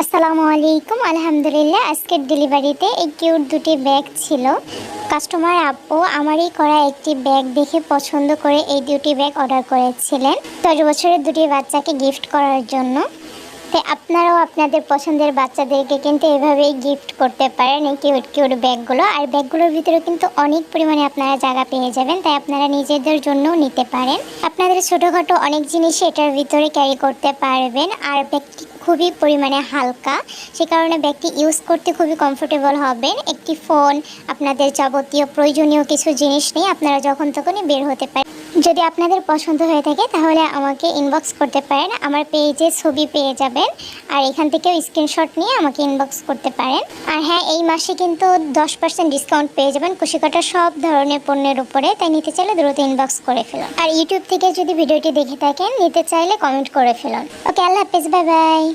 আসসালামু আলাইকুম। আলহামদুলিল্লাহ, আজকের ডেলিভারিতে এই কিউট দুটি ব্যাগ ছিল। কাস্টমার আপু আমারই করা একটি ব্যাগ দেখে পছন্দ করে এই দুটি ব্যাগ অর্ডার করেছিলেন। দশ বছরের দুটি বাচ্চাকে গিফট করার জন্য। তাই আপনারাও আপনাদের পছন্দের বাচ্চাদেরকে কিন্তু এভাবেই গিফট করতে পারেন এই কিউট কিউট ব্যাগগুলো। আর ব্যাগগুলোর ভিতরে কিন্তু অনেক পরিমাণে আপনারা জায়গা পেয়ে যাবেন, তাই আপনারা নিজেদের জন্যও নিতে পারেন। আপনাদের ছোটোখাটো অনেক জিনিসই এটার ভিতরে ক্যারি করতে পারবেন। আর ব্যাগটি খুবই পরিমাণে হালকা। সে কারণে ব্যাগটি ইউজ করতে খুবই কমফোর্টেবল হবেন। একটি ফোন আপনাদের যাবতীয় প্রয়োজনীয় কিছু জিনিস নিয়ে আপনারা যখন তখনই বের হতে পারেন। যদি আপনাদের পছন্দ হয়ে থাকে, তাহলে আমাকে ইনবক্স করতে পারেন। আমার পেজে ছবি পেয়ে যাবেন। আর এখান থেকেও স্ক্রিনশট নিয়ে আমাকে ইনবক্স করতে পারেন। আর হ্যাঁ এই মাসে কিন্তু দশ পার্সেন্ট ডিসকাউন্ট পেয়ে যাবেন। কুশিকাটা সব ধরনের পণ্যের উপরে। তাই নিতে চাইলে দ্রুত ইনবক্স করে ফেলুন। আর ইউটিউব থেকে যদি ভিডিওটি দেখে থাকেন, নিতে চাইলে কমেন্ট করে ফেলুন। ওকে আল্লাহ হাফেজ বাই বাই